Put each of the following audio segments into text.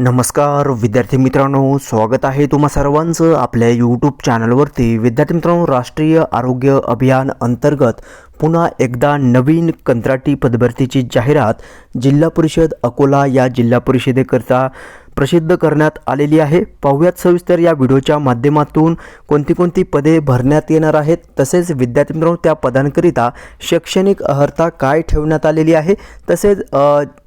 नमस्कार विद्यार्थी मित्रांनो स्वागत आहे तुम्हा सर्वांचं आपल्या यूट्यूब चॅनलवरती विद्यार्थी मित्रांनो राष्ट्रीय आरोग्य अभियान अंतर्गत पुन्हा एकदा नवीन कंत्राटी पदभरतीची जाहिरात जिल्हा परिषद अकोला या जिल्हा परिषदेकरता प्रसिद्ध करण्यात आलेली आहे. पाहुयात सविस्तर या व्हिडिओच्या माध्यमातून कोणती कोणती पदे भरण्यात येणार आहेत तसेच विद्यार्थी मित्रांनो त्या पदांकरिता शैक्षणिक अर्हता काय ठेवण्यात आलेली आहे तसेच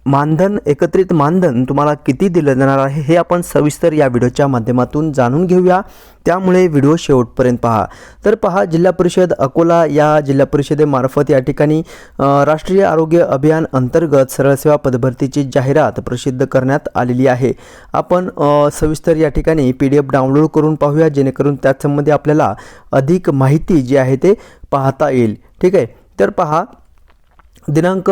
मानधन एकत्रित मानधन तुम्हाला किती दिलं जाणार आहे हे आपण सविस्तर या व्हिडिओच्या माध्यमातून जाणून घेऊया. त्यामुळे व्हिडिओ शेवटपर्यंत पहा. तर पहा जिल्हा परिषद अकोला या जिल्हा परिषदेमार्फत या ठिकाणी राष्ट्रीय आरोग्य अभियान अंतर्गत सरळ सेवा पदभरतीची जाहिरात प्रसिद्ध करण्यात आलेली आहे. आपण सविस्तर या ठिकाणी पी डी एफ डाउनलोड करून पाहूया जेणेकरून त्यासंबंधी आपल्याला अधिक माहिती जी आहे ते पाहता येईल. ठीक आहे? तर पहा दिनांक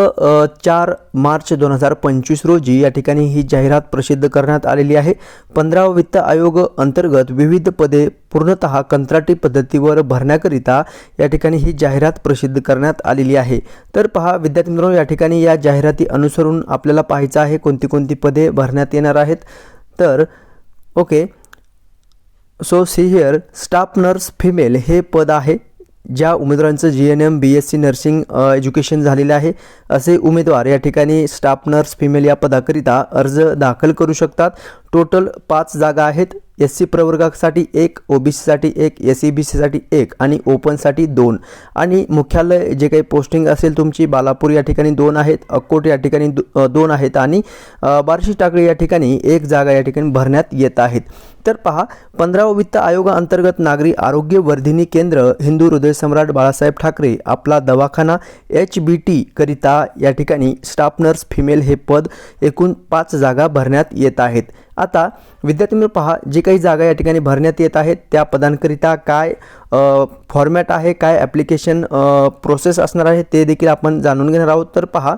चार मार्च दोन हजार पंचवीस रोजी या ठिकाणी ही जाहिरात प्रसिद्ध करण्यात आलेली आहे. पंधरावा वित्त आयोग अंतर्गत विविध पदे पूर्णतः कंत्राटी पद्धतीवर भरण्याकरिता या ठिकाणी ही जाहिरात प्रसिद्ध करण्यात आलेली आहे. तर पहा विद्यार्थी मित्रांनो या ठिकाणी या जाहिराती अनुसरून आपल्याला पाहायचं आहे कोणती कोणती पदे भरण्यात येणार आहेत. तर okay. So see here staff nurse female हे पद आहे. ज्या उमेदवारांचं G N M B S C nursing education झालेलं आहे असे उमेदवार या ठिकाणी स्टाफ नर्स फिमेल या पदाकरिता अर्ज दाखल करू शकतात. टोटल पाच जागा आहेत. एस सी प्रवर्गासाठी एक ओ बी सीसाठी एक एस सी बी सीसाठी एक आणि ओपनसाठी दोन. आणि मुख्यालय जे काही पोस्टिंग असेल तुमची बालापूर या ठिकाणी दोन आहेत अक्कोट या ठिकाणी दो दोन आहेत आणि बार्शी टाकळी या ठिकाणी एक जागा या ठिकाणी भरण्यात येत आहेत. तर पहा पंधरावं वित्त आयोगाअंतर्गत नागरी आरोग्य वर्धिनी केंद्र हिंदू हृदय सम्राट बाळासाहेब ठाकरे आपला दवाखाना एच बी टी करिता या ठिकाणी स्टाफ नर्स फिमेल हे पद एकूण पाच जागा भरण्यात येत आहेत. आता विद्यार्थी मित्र पहा जी काही जागा या ठिकाणी भरण्यात येत आहेत त्या पदांकरिता काय फॉर्मॅट आहे काय ॲप्लिकेशन प्रोसेस असणार आहे ते देखील आपण जाणून घेणार आहोत. तर पहा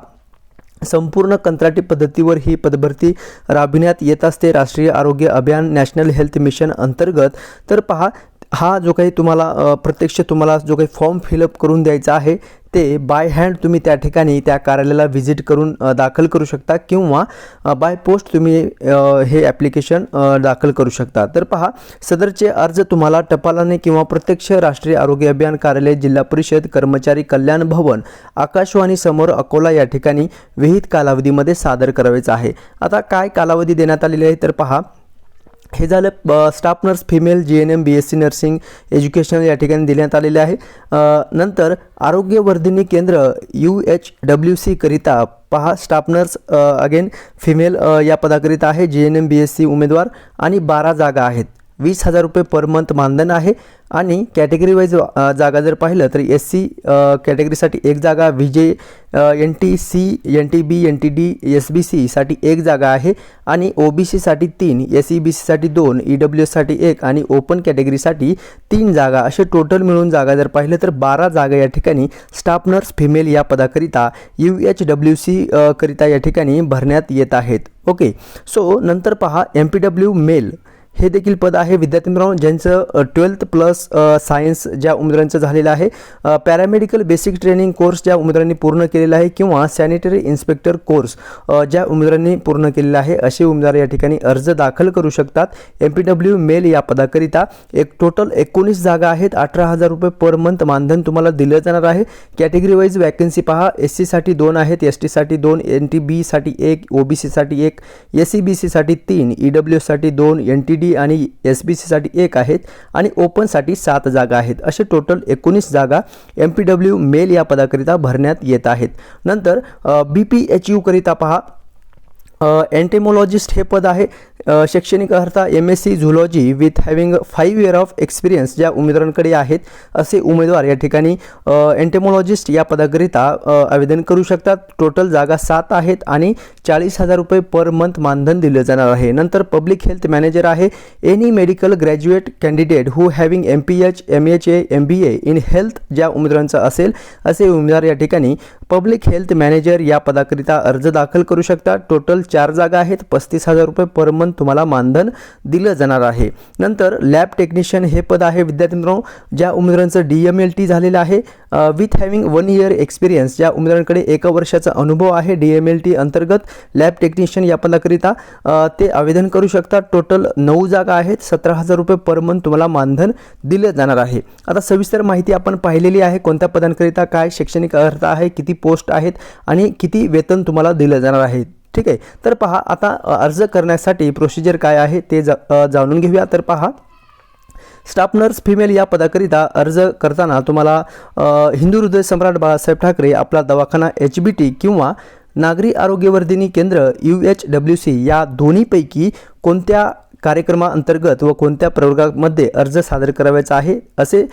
संपूर्ण कंत्राटी पद्धतीवर ही पदभरती राबविण्यात येत असते. राष्ट्रीय आरोग्य अभियान नॅशनल हेल्थ मिशन अंतर्गत. तर पहा हा जो काही तुम्हाला प्रत्यक्ष तुम्हाला जो काही फॉर्म फिलअप करून द्यायचा आहे ते बाय हँड तुम्ही त्या ठिकाणी त्या कार्यालयाला व्हिजिट करून दाखल करू शकता किंवा बाय पोस्ट तुम्ही हे ॲप्लिकेशन दाखल करू शकता. तर पहा सदरचे अर्ज तुम्हाला टपालाने किंवा प्रत्यक्ष राष्ट्रीय आरोग्य अभियान कार्यालय जिल्हा परिषद कर्मचारी कल्याण भवन आकाशवाणी समोर अकोला या ठिकाणी विहित कालावधीमध्ये सादर करायचं आहे. आता काय कालावधी देण्यात आलेली आहे? तर पहा हे झालं staff nurse female G N M B S C nursing education या ठिकाणी देण्यात आलेले आहे. नंतर आरोग्यवर्धिनी केंद्र यू एच डब्ल्यू सीकरिता पहा स्टाफ नर्स अगेन फिमेल या पदाकरिता आहे G N M B S C उमेदवार आणि बारा जागा आहेत. वीस हजार रुपये पर मंथ मानधन आहे. आणि कॅटेगरी वाईज जागा जर पाहिलं तर एस सी कॅटेगरीसाठी एक जागा V J N T C N T B N T D S B सीसाठी एक जागा आहे. आणि ओ बी सीसाठी तीन एस ई बी सीसाठी दोन ई डब्ल्यू एससाठी एक आणि ओपन कॅटेगरीसाठी तीन जागा. असे टोटल मिळून जागा जर पाहिलं तर बारा जागा या ठिकाणी स्टाफ नर्स फिमेल या पदाकरिता यू एच डब्ल्यू सी करिता या ठिकाणी भरण्यात येत आहेत. ओके सो नंतर पहा एम पी डब्ल्यू मेल हे देखील पद आहे. विद्यार्थी मित्रांनो ज्यांचं ट्वेल्थ प्लस सायन्स ज्या उमेदवारांचं झालेलं आहे पॅरामेडिकल बेसिक ट्रेनिंग कोर्स ज्या उमेदवारांनी पूर्ण केलेला आहे किंवा सॅनिटरी इन्स्पेक्टर कोर्स ज्या उमेदवारांनी पूर्ण केलेला आहे असे उमेदवार या ठिकाणी अर्ज दाखल करू शकतात. एम पी डब्ल्यू मेल या पदाकरिता एक टोटल एकोणीस जागा आहेत. अठरा हजार रुपये पर मंथ मानधन तुम्हाला दिलं जाणार आहे. कॅटेगरी वाईज वॅकन्सी पहा. एस सीसाठी दोन आहेत. एस टीसाठी दोन एन टी बीसाठी एक ओ बी सीसाठी एक एस सी बी सीसाठी तीन ई डब्ल्यूसाठी दोन एन टी डी आणि एस बी सीसाठी एक आहेत आणि ओपनसाठी सात जागा आहेत. असे टोटल एकोणीस जागा एम पी डब्ल्यू मेल या पदाकरिता भरण्यात येत आहेत. नंतर बी पी एच यूकरिता पहा. एंटेमोलॉजिस्ट हे पद आहे. शैक्षणिक अर्हता M S C zoology with having five year of experience ज्या उमेदवारांकडे आहेत असे उमेदवार या ठिकाणी एंटेमोलॉजिस्ट या पदाकरिता आवेदन करू शकतात. टोटल जागा सात आहेत आणि चाळीस हजार रुपये पर मंथ मानधन दिलं जाणार आहे. नंतर पब्लिक हेल्थ मॅनेजर आहे. Any medical graduate candidate who having M P H M H A M B A in health ज्या उमेदवारांचा असेल असे उमेदवार या ठिकाणी पब्लिक हेल्थ मॅनेजर या पदाकरिता अर्ज दाखल करू शकतात. टोटल चार जागा आहेत. पस्तीस हजार रुपये पर मंथ तुम्हाला मानधन दिलं जाणार आहे. नंतर लॅब टेक्निशियन हे पद आहे विद्यार्थी मित्रांनो ज्या उमेदवारांचं डी एम एल टी झालेलं आहे. With having one year experience ज्या उमेदवारांकडे एका वर्षाचा अनुभव आहे डी एम एल टी अंतर्गत लॅब टेक्निशियन या पदाकरिता ते आवेदन करू शकतात. टोटल नऊ जागा आहेत सतरा हजार रुपये पर मंथ तुम्हाला मानधन दिलं जाणार आहे. आता सविस्तर माहिती आपण पाहिलेली आहे कोणत्या पदांकरिता काय शैक्षणिक अर्हता आहे किती पोस्ट आहेत आणि किती वेतन तुम्हाला दिलं जाणार आहे. ठीक आहे. तर पहा आता अर्ज करण्यासाठी प्रोसिजर काय आहे ते जा जाणून घेऊया. तर पहा स्टाफ नर्स फिमेल या पदाकरिता अर्ज करताना तुम्हाला हिंदू हृदय सम्राट बाळासाहेब ठाकरे आपला दवाखाना एच बी टी किंवा नागरी आरोग्यवर्धिनी केंद्र यू एच डब्ल्यू सी या दोन्हीपैकी कोणत्या कार्यक्रमाअंतर्गत व कोणत्या प्रवर्गामध्ये अर्ज सादर करावयाचा आहे असे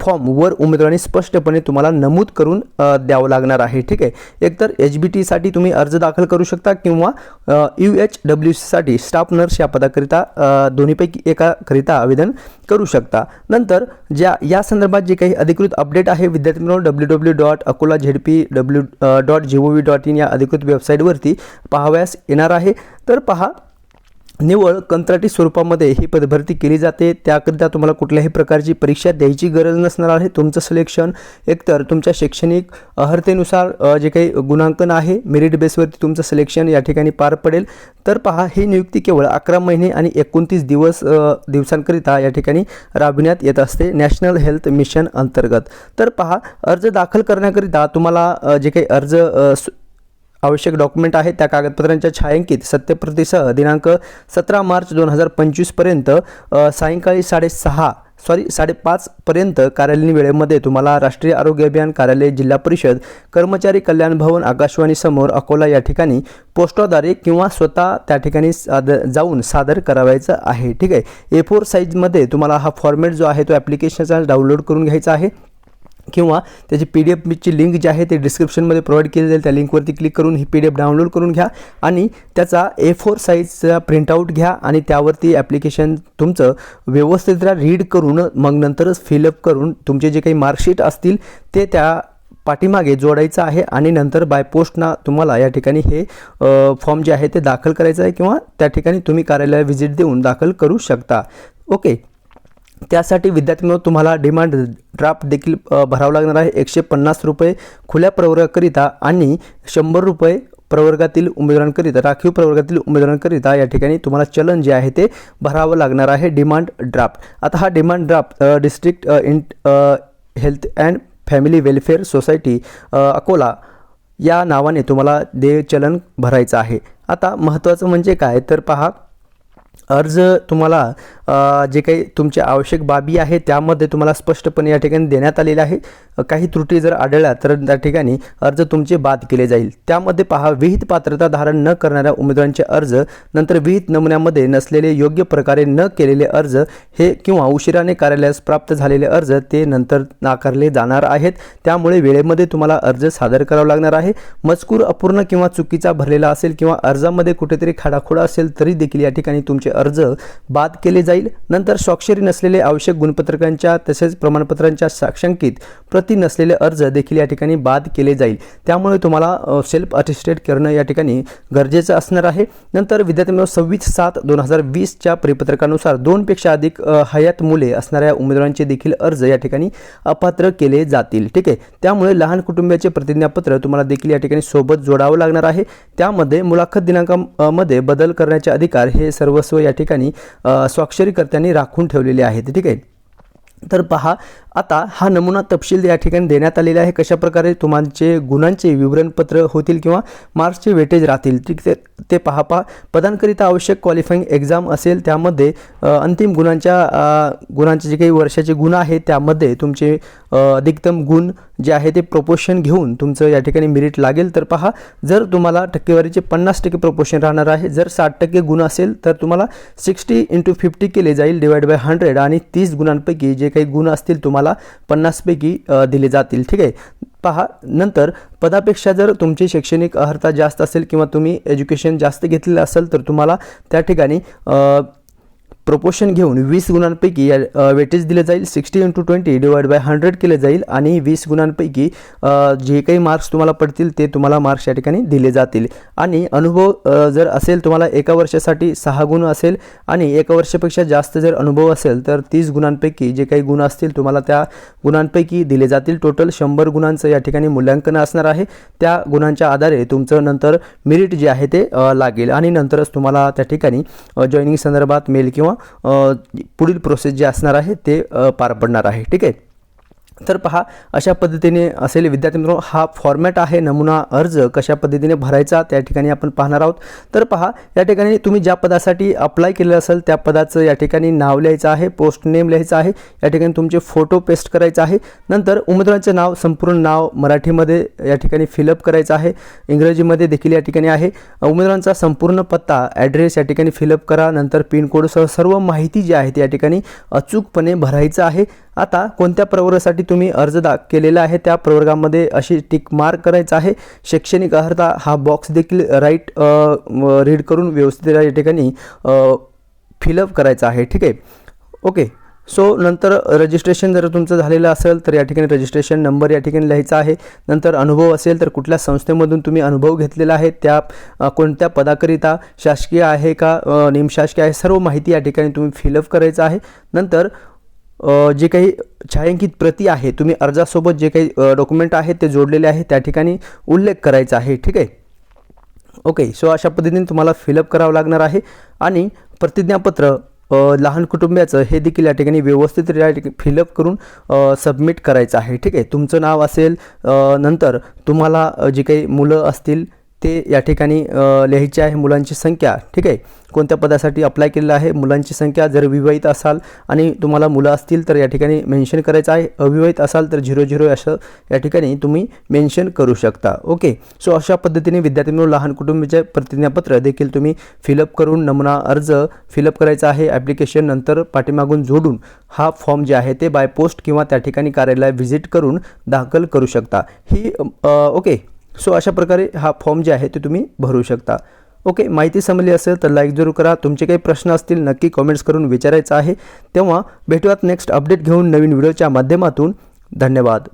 फॉर्म वर उमेदवारांनी स्पष्टपणे तुम्हाला नमूद करून द्यावं लागणार आहे. ठीक आहे? एकतर एच बी टीसाठी तुम्ही अर्ज दाखल करू शकता किंवा यू एच डब्ल्यू सीसाठी स्टाफ नर्स या पदाकरिता दोन्हीपैकी एकाकरिता आवेदन करू शकता. नंतर ज्या या संदर्भात जे काही अधिकृत अपडेट आहे विद्यार्थी मित्रांनो W W dot Akola Z P W dot G O V dot in या अधिकृत वेबसाईटवरती पाहावयास येणार आहे. तर पहा निवळ कंत्राटी स्वरूपामध्ये ही पदभरती केली जाते. त्याकरिता तुम्हाला कुठल्याही प्रकारची परीक्षा द्यायची गरज नसणार आहे. तुमचं सिलेक्शन एकतर तुमच्या शैक्षणिक अर्हतेनुसार जे काही गुणांकन आहे मेरिट बेसवरती तुमचं सिलेक्शन या ठिकाणी पार पडेल. तर पहा ही नियुक्ती केवळ अकरा महिने आणि एकोणतीस दिवस दिवसांकरिता या ठिकाणी राबविण्यात येत असते. नॅशनल हेल्थ मिशन अंतर्गत. तर पहा अर्ज दाखल करण्याकरिता तुम्हाला जे काही अर्ज आवश्यक डॉक्युमेंट आहेत. त्या कागदपत्रांच्या छायांकित सत्यप्रतीसह दिनांक सतरा मार्च दोन हजार पंचवीसपर्यंत सायंकाळी साडेसहा सॉरी साडेपाचपर्यंत कार्यालयीन वेळेमध्ये तुम्हाला राष्ट्रीय आरोग्य अभियान कार्यालय जिल्हा परिषद कर्मचारी कल्याण भवन आकाशवाणी समोर अकोला या ठिकाणी पोस्टाद्वारे किंवा स्वतः त्या ठिकाणी साद जाऊन सादर करावायचं आहे. ठीक आहे? ए फोर साईजमध्ये तुम्हाला हा फॉर्मॅट जो आहे तो ॲप्लिकेशनचा डाउनलोड करून घ्यायचा आहे. किंवा त्याची पी डी एफची लिंक जी आहे ते डिस्क्रिप्शनमध्ये प्रोव्हाइड केली जाईल. त्या लिंकवरती क्लिक करून ही पी डी एफ डाउनलोड करून घ्या आणि त्याचा ए फोर साईजचा प्रिंटआउट घ्या आणि त्यावरती ॲप्लिकेशन तुमचं व्यवस्थितरित्या रीड करून मग नंतरच फिलअप करून तुमचे जे काही मार्कशीट असतील ते त्या पाठीमागे जोडायचं आहे आणि नंतर बाय पोस्टना तुम्हाला या ठिकाणी हे फॉर्म जे आहे ते दाखल करायचं आहे किंवा त्या ठिकाणी तुम्ही कार्यालयाला व्हिजिट देऊन दाखल करू शकता. ओके त्यासाठी विद्यार्थी तुम्हाला डिमांड ड्राफ्ट देखील भरावं लागणार आहे. एकशे पन्नास रुपये खुल्या प्रवर्गाकरिता आणि शंभर रुपये प्रवर्गातील उमेदवारांकरिता राखीव प्रवर्गातील उमेदवारांकरिता या ठिकाणी तुम्हाला चलन जे आहे ते भरावं लागणार आहे. डिमांड ड्राफ्ट आता हा demand draft district in health and family welfare society Akola या नावाने तुम्हाला देय चलन भरायचं आहे. आता महत्त्वाचं म्हणजे काय? तर पहा अर्ज तुम्हाला जे काही तुमच्या आवश्यक बाबी आहे त्यामध्ये तुम्हाला स्पष्टपणे या ठिकाणी देण्यात आलेले आहे. काही त्रुटी जर आढळल्या तर त्या ठिकाणी अर्ज तुमचे बाद केले जाईल. त्यामध्ये पहा विहित पात्रता धारण न करणाऱ्या उमेदवारांचे अर्ज नंतर विहित नमुन्यामध्ये नसलेले योग्य प्रकारे न केलेले अर्ज हे किंवा उशिराने कार्यालयास प्राप्त झालेले अर्ज ते नंतर नाकारले जाणार आहेत. त्यामुळे वेळेमध्ये तुम्हाला अर्ज सादर करावा लागणार आहे. मजकूर अपूर्ण किंवा चुकीचा भरलेला असेल किंवा अर्जामध्ये कुठेतरी खाडाखोडा असेल तरी देखील या ठिकाणी तुमचे अर्ज बाद केले जाईल. नंतर स्वाक्षरी नसलेले आवश्यक गुणपत्रकांच्या तसेच प्रमाणपत्रांच्या साक्षांकित प्रती नसलेले अर्ज देखील या ठिकाणी बाद केले जाईल. त्यामुळे तुम्हाला सेल्फ अटेस्टेड करणं या ठिकाणी गरजेचं असणार आहे. नंतर विद्यार्थ्यांनो सव्वीस सात दोन हजार वीसच्या परिपत्रकानुसार दोनपेक्षा अधिक हयात मुले असणाऱ्या उमेदवारांचे देखील अर्ज या ठिकाणी अपात्र केले जातील. ठीक आहे? त्यामुळे लहान कुटुंबियाचे प्रतिज्ञापत्र तुम्हाला देखील या ठिकाणी सोबत जोडावं लागणार आहे. त्यामध्ये मुलाखत दिनांकामध्ये बदल करण्याचे अधिकार हे सर्वस्व या ठिकाणी स्वाक्षरीकर्त्यांनी राखून ठेवलेले आहेत. ठीक आहे? तर पहा आता हा नमुना तपशील या ठिकाणी देण्यात आलेला आहे. कशा प्रकारे तुमचे गुणांचे विवरणपत्र होतील किंवा मार्क्सचे वेटेज राहतील ठीक ते ते पहा पहा. पदांकरिता आवश्यक क्वालिफाईंग एक्झाम असेल त्यामध्ये अंतिम गुणांच्या गुणांचे जे काही वर्षाचे गुण आहेत त्यामध्ये तुमचे अधिकतम गुण जे आहे ते प्रपोशन घेऊन तुमचं या ठिकाणी मेरिट लागेल. तर पहा जर तुम्हाला टक्केवारीचे पन्नास टक्के प्रपोशन राहणार आहे जर साठ टक्के गुण असेल तर तुम्हाला सिक्स्टी इंटू फिफ्टी केले जाईल डिवाइड बाय हंड्रेड आणि तीस गुणांपैकी जे काही गुण असतील तुम्हाला पन्नासपैकी दिले जातील. ठीक आहे? पहा नंतर पदापेक्षा जर तुमची शैक्षणिक अर्हता जास्त असेल किंवा तुम्ही एज्युकेशन जास्त घेतलेलं असेल तर तुम्हाला त्या ठिकाणी प्रपोशन घेऊन वीस गुणांपैकी या वेटेज दिले जाईल. Sixty into twenty divide by hundred केले जाईल आणि वीस गुणांपैकी जे काही मार्क्स तुम्हाला पडतील ते तुम्हाला मार्क्स या ठिकाणी दिले जातील. आणि अनुभव जर असेल तुम्हाला एका वर्षासाठी सहा गुण असेल आणि एका वर्षापेक्षा जास्त जर अनुभव असेल तर तीस गुणांपैकी जे काही गुण असतील तुम्हाला त्या गुणांपैकी दिले जातील. टोटल शंभर गुणांचं या ठिकाणी मूल्यांकन असणार आहे. त्या गुणांच्या आधारे तुमचं नंतर मेरिट जे आहे ते लागेल आणि नंतरच तुम्हाला त्या ठिकाणी जॉईनिंग संदर्भात मेल किंवा किंवा पुढील प्रोसेस जे असणार आहे ते पार पडणार आहे. ठीक आहे? तर पहा अशा पद्धतीने असेल विद्यार्थी मित्रांनो हा फॉर्मॅट आहे नमुना अर्ज कशा पद्धतीने भरायचा त्या ठिकाणी आपण पाहणार आहोत. तर पहा या ठिकाणी तुम्ही ज्या पदासाठी अप्लाय केलेलं असेल त्या पदाचं या ठिकाणी नाव लिहायचं आहे पोस्ट नेम लिहायचं आहे या ठिकाणी तुमचे फोटो पेस्ट करायचा आहे. नंतर उमेदवारांचं नाव संपूर्ण नाव मराठीमध्ये या ठिकाणी फिलअप करायचं आहे. इंग्रजीमध्ये देखील या ठिकाणी आहे. उमेदवारांचा संपूर्ण पत्ता ॲड्रेस या ठिकाणी फिलअप करा. नंतर पिनकोडसह सर्व माहिती जी आहे ती या ठिकाणी अचूकपणे भरायचं आहे. आता कोणत्या प्रवर्गासाठी तुम्ही अर्ज दा केलेला आहे? त्या प्रवर्गामध्ये अशी टिक मार्क करायचा आहे. शैक्षणिक अर्हता हा बॉक्स देखील राईट रीड करून व्यवस्थित या ठिकाणी फिलअप करायचा आहे. ठीक आहे? ओके सो नंतर रजिस्ट्रेशन जर तुमचं झालेलं असेल तर या ठिकाणी रजिस्ट्रेशन नंबर या ठिकाणी लिहायचा आहे. नंतर अनुभव असेल तर कुठल्या संस्थेमधून तुम्ही अनुभव घेतलेला आहे त्या कोणत्या पदाकरिता शासकीय आहे का निमशासकीय आहे सर्व माहिती या ठिकाणी तुम्ही फिलअप करायचं आहे. नंतर जे काही छायांकित प्रती आहे तुम्ही अर्जासोबत जे काही डॉक्युमेंट आहेत ते जोडलेले आहे त्या ठिकाणी उल्लेख करायचा आहे ठीक आहे? ओके सो अशा पद्धतीने तुम्हाला फिलअप करावं लागणार आहे आणि प्रतिज्ञापत्र लहान कुटुंबियाचं हे देखील या ठिकाणी व्यवस्थित फिलअप करून सबमिट करायचं आहे ठीक आहे? तुमचं नाव असेल नंतर तुम्हाला जी काही मुलं असतील ते या ठिकाणी लिहायचे लिहायची आहे मुलांची संख्या. ठीक आहे? कोणत्या पदासाठी अप्लाय केलेलं आहे? मुलांची संख्या जर विवाहित असाल आणि तुम्हाला मुलं असतील तर या ठिकाणी मेन्शन करायचं आहे. अविवाहित असाल तर झिरो झिरो असं या ठिकाणी तुम्ही मेन्शन करू शकता. ओके? सो अशा पद्धतीने विद्यार्थ्यांनो लहान कुटुंबाचे प्रतिज्ञापत्र देखील तुम्ही फिलअप करून नमुना अर्ज फिलअप करायचा आहे. ॲप्लिकेशन नंतर पाठीमागून जोडून हा फॉर्म जे आहे ते बाय पोस्ट किंवा त्या ठिकाणी कार्यालय व्हिजिट करून दाखल करू शकता. ही ओके? सो अशा प्रकारे हा फॉर्म जे आहे ते तुम्ही भरू शकता. ओके माहिती समजली असेल तर लाईक जरूर करा. तुमचे काही प्रश्न असतील नक्की कॉमेंट्स करून विचारायचं आहे. तेव्हा भेटूयात नेक्स्ट अपडेट घेऊन नवीन व्हिडिओच्या माध्यमातून. धन्यवाद.